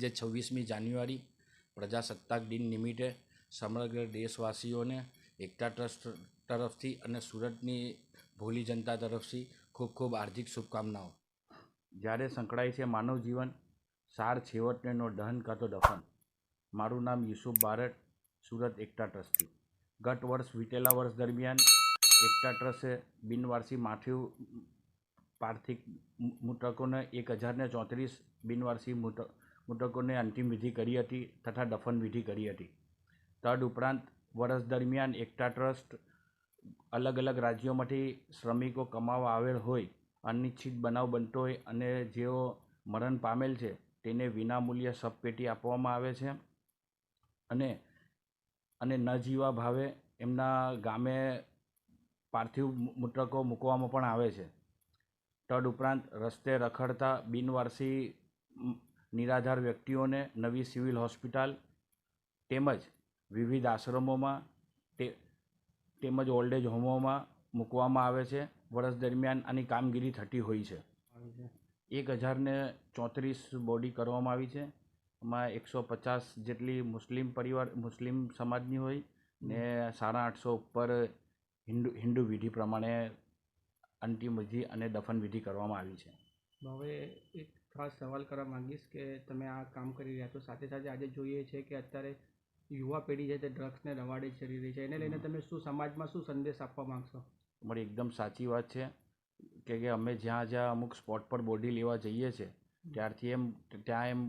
આજે છવ્વીસમી જાન્યુઆરી, પ્રજાસત્તાક દિન નિમિત્તે સમગ્ર દેશવાસીઓને એકતા ટ્રસ્ટ તરફથી અને સુરતની ભોલી જનતા તરફથી ખૂબ ખૂબ હાર્દિક શુભકામનાઓ. જ્યારે સંકળાય છે માનવ જીવન, સાર છેવટનેનો દહન કાં દફન. મારું નામ યુસુફ બારટ સુરત એકતા ટ્રસ્ટથી ગત વર્ષ વીતેલા વર્ષ દરમિયાન એકતા ટ્રસ્ટે બિનવારસી માઠિયું પાર્થિક મૃતકોને એક હજારને ચોત્રીસ બિનવારસી મૃત મૃતકોને અંતિમ વિધિ કરી હતી તથા દફન વિધિ કરી હતી. તદ ઉપરાંત વર્ષ દરમિયાન એકતા ટ્રસ્ટ અલગ અલગ રાજ્યોમાંથી શ્રમિકો કમાવા આવેલ હોય અનિચ્છિત બનાવ બનતો હોય અને જેઓ મરણ પામેલ છે તેને વિનામૂલ્યે સબપેટી આપવામાં આવે છે અને અને ન જીવા ભાવે એમના ગામે પાર્થિવ મૃતકો મૂકવામાં પણ આવે છે. તદ ઉપરાંત રસ્તે રખડતા બિનવારસી નિરાધાર વ્યક્તિઓને નવી સિવિલ હોસ્પિટલ તેમજ વિવિધ આશ્રમોમાં તે, તેમજ ઓલ્ડ એજ હોમોમાં મૂકવામાં આવે છે. વર્ષ દરમિયાન આની કામગીરી થતી હોય છે. એક હજારને ચોત્રીસ બોડી કરવામાં આવી છે. એમાં એકસો પચાસ જેટલી મુસ્લિમ પરિવાર, મુસ્લિમ સમાજની હોય ને સાડા આઠસો ઉપર હિન્દુ હિન્દુ વિધિ પ્રમાણે અંતિમ વિધિ અને દફન વિધિ કરવામાં આવી છે. હવે એક ખાસ સવાલ કરવા માંગીશ કે તમે આ કામ કરી રહ્યા છો. સાથે સાથે આજે જોઈએ છે કે અત્યારે યુવા પેઢી છે તે ડ્રગ્સને રવાડે ચડી રહી છે. એને લઈને તમે શું સમાજમાં શું સંદેશ આપવા માંગશો? તમારી એકદમ સાચી વાત છે કે કે અમે જ્યાં જ્યાં અમુક સ્પોટ પર બોડી લેવા જઈએ છીએ ત્યારથી એમ ત્યાં એમ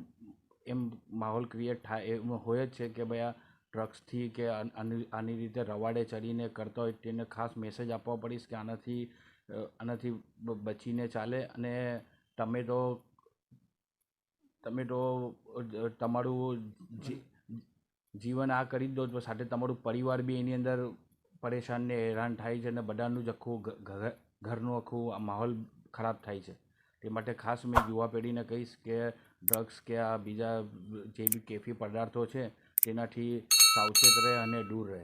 એમ માહોલ ક્રિએટ થાય એમ હોય જ છે કે ભાઈ આ ડ્રગ્સથી કે આની આની રીતે રવાડે ચડીને કરતા હોય તેને ખાસ મેસેજ આપવા પડીશ કે આનાથી આનાથી બચીને ચાલે. અને તમે તો તમે તો તમારું જીવન આ કરી દો તો સાથે તમારું પરિવાર બી એની અંદર પરેશાન ને હેરાન થાય છે અને બધાનું જ આખું ઘરનું આખું માહોલ ખરાબ થાય છે. તે માટે ખાસ મેં યુવા પેઢીને કહીશ કે ડ્રગ્સ કે આ બીજા જે બી કેફી પદાર્થો છે, તેનાથી સાવચેત રહે અને દૂર રહે.